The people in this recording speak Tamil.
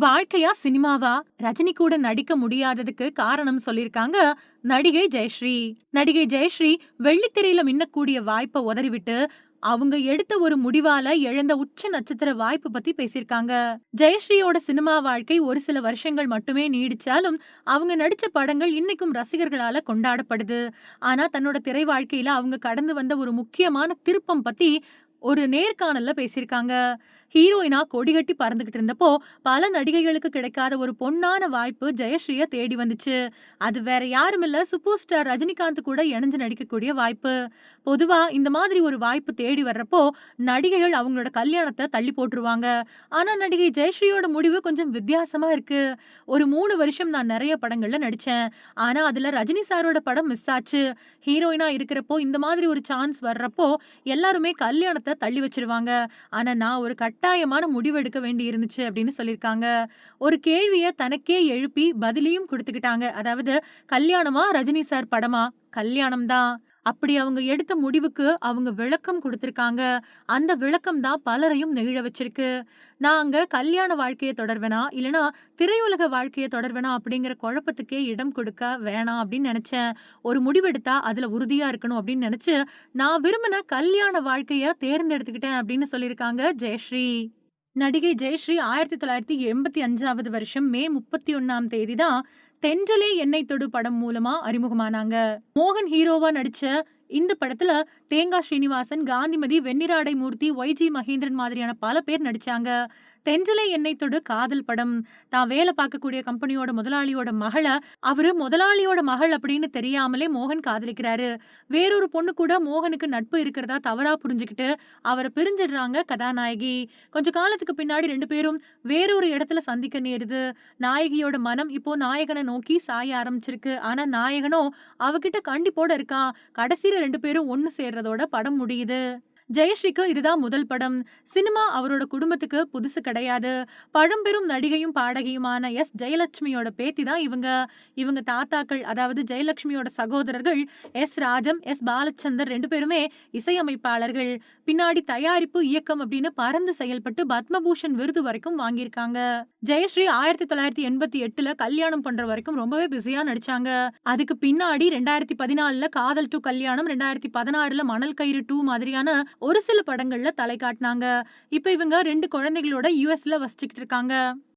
வாழ்க்கையா சினிமாவா? ரஜினி கூட நடிக்க முடியாததுக்கு காரணம் சொல்லிருக்காங்க நடிகை ஜெயஸ்ரீ. நடிகை ஜெயஸ்ரீ வெள்ளித்திரையில மின்னக்கூடிய வாய்ப்பை உதறிவிட்டு அவங்க எடுத்த ஒரு முடிவால இழந்த உச்ச நட்சத்திர வாய்ப்பு பத்தி பேசியிருக்காங்க. ஜெயஸ்ரீயோட சினிமா வாழ்க்கை ஒரு சில வருஷங்கள் மட்டுமே நீடிச்சாலும் அவங்க நடிச்ச படங்கள் இன்னைக்கும் ரசிகர்களால கொண்டாடப்படுது. ஆனா தன்னோட திரை வாழ்க்கையில அவங்க கடந்து வந்த ஒரு முக்கியமான திருப்பம் பத்தி ஒரு நேர்காணல்ல பேசியிருக்காங்க. ஹீரோயினா கொடிகட்டி பறந்துகிட்டு இருந்தப்போ பல நடிகைகளுக்கு கிடைக்காத ஒரு பொன்னான வாய்ப்பு ஜெயஸ்ரீய தேடி வந்துச்சு. அது வேற யாரும் இல்ல. சூப்பர் ஸ்டார் ரஜினிகாந்த் கூட இணைஞ்சு நடிக்கக்கூடிய வாய்ப்பு. பொதுவா இந்த மாதிரி ஒரு வாய்ப்பு தேடி வர்றப்போ நடிகைகள் அவங்களோட கல்யாணத்தை தள்ளி போட்டுருவாங்க. ஆனா நடிகை ஜெயஸ்ரீயோட முடிவு கொஞ்சம் வித்தியாசமா இருக்கு. ஒரு மூணு வருஷம் நான் நிறைய படங்கள்ல நடிச்சேன். ஆனா அதுல ரஜினி சாரோட படம் மிஸ் ஆச்சு. ஹீரோயினா இருக்கிறப்போ இந்த மாதிரி ஒரு சான்ஸ் வர்றப்போ எல்லாருமே கல்யாணத்தை தள்ளி வச்சிருவாங்க. ஆனா நான் ஒரு கட்டாயமான முடிவு எடுக்க வேண்டி இருந்துச்சு அப்படின்னு சொல்லியிருக்காங்க ஒரு கேள்விய தனக்கே எழுப்பி பதிலையும் கொடுத்துக்கிட்டாங்க. அதாவது கல்யாணமா ரஜினி சார் படமா? கல்யாணம் தான் அப்படி அவங்க எடுத்த முடிவுக்கு அவங்க விளக்கம் கொடுத்திருக்காங்க. அந்த விளக்கம் தான் பலரையும் நெகிழ வச்சிருக்கு. நான் அங்க கல்யாண வாழ்க்கையை தொடர்வேனா? இல்லனா திரையுலக வாழ்க்கையை தொடர்வேனா? அப்படிங்கிற குழப்பத்துக்கே இடம் கொடுக்க வேணாம் அப்படின்னு நினைச்சேன். ஒரு முடிவெடுத்தா அதுல உறுதியா இருக்கணும் அப்படின்னு நினைச்சு நான் விரும்பின கல்யாண வாழ்க்கைய தேர்ந்தெடுத்துக்கிட்டேன் அப்படின்னு சொல்லியிருக்காங்க ஜெயஸ்ரீ. நடிகை ஜெயஸ்ரீ ஆயிரத்தி தொள்ளாயிரத்தி எண்பத்தி அஞ்சாவது வருஷம் மே முப்பத்தி ஒன்னாம் தேதி தான் தென்றலே என்னை தொடு படம் மூலமா அறிமுகமானாங்க. மோகன் ஹீரோவா நடிச்ச இந்த படத்துல தேங்கா ஸ்ரீனிவாசன் காந்திமதி வெண்ணிராடை மூர்த்தி ஒய்ஜி மகேந்திரன் மாதிரியான பல பேர் நடிச்சாங்க. தென்றலை என்னை தொடு காதல் படம். தான் வேலை பார்க்கக்கூடிய கம்பெனியோட முதலாளியோட மகளை அவரு முதலாளியோட மகள் அப்படின்னு தெரியாமலே மோகன் காதலிக்கிறாரு. வேறொரு பொண்ணு கூட மோகனுக்கு நட்பு இருக்கிறதா தவறா புரிஞ்சுக்கிட்டு அவரை பிரிஞ்சிடுறாங்க கதாநாயகி. கொஞ்ச காலத்துக்கு பின்னாடி ரெண்டு பேரும் வேறொரு இடத்துல சந்திக்க நேருது. நாயகியோட மனம் இப்போ நாயகனை நோக்கி சாய ஆரம்பிச்சிருக்கு. ஆனா நாயகனோ அவகிட்ட கண்டிப்போட இருக்கா. கடைசியில ரெண்டு பேரும் ஒன்னு சேர்றதோட படம் முடியுது. ஜெயஸ்ரீக்கு இதுதான் முதல் படம். சினிமா அவரோட குடும்பத்துக்கு புதுசு கிடையாது. பழம்பெரும் நடிகையும் பாடகியுமான எஸ். ஜெயலட்சுமியோட பேத்தி தான் இவங்க. இவங்க தாத்தாக்கள் அதாவது ஜெயலட்சுமியோட சகோதரர்கள் எஸ். ராஜம் எஸ். பாலச்சந்தர் ரெண்டு பேருமே இசையமைப்பாளர்கள். பின்னாடி தயாரிப்பு இயக்கம் அப்படின்னு பறந்து செயல்பட்டு பத்மபூஷன் விருது வரைக்கும் வாங்கியிருக்காங்க. ஜெயஸ்ரீ ஆயிரத்தி தொள்ளாயிரத்தி எண்பத்தி எட்டுல கல்யாணம் பண்ற வரைக்கும் ரொம்பவே பிஸியா நடிச்சாங்க. அதுக்கு பின்னாடி ரெண்டாயிரத்தி பதினாலுல காதல் டு கல்யாணம் ரெண்டாயிரத்தி பதினாறுல மணல் கயிறு டூ மாதிரியான ஒரு சில படங்கள்ல தலை காட்டினாங்க. இப்ப இவங்க ரெண்டு குழந்தைகளோட யூஎஸ்ல வசிச்சுக்கிட்டு இருக்காங்க.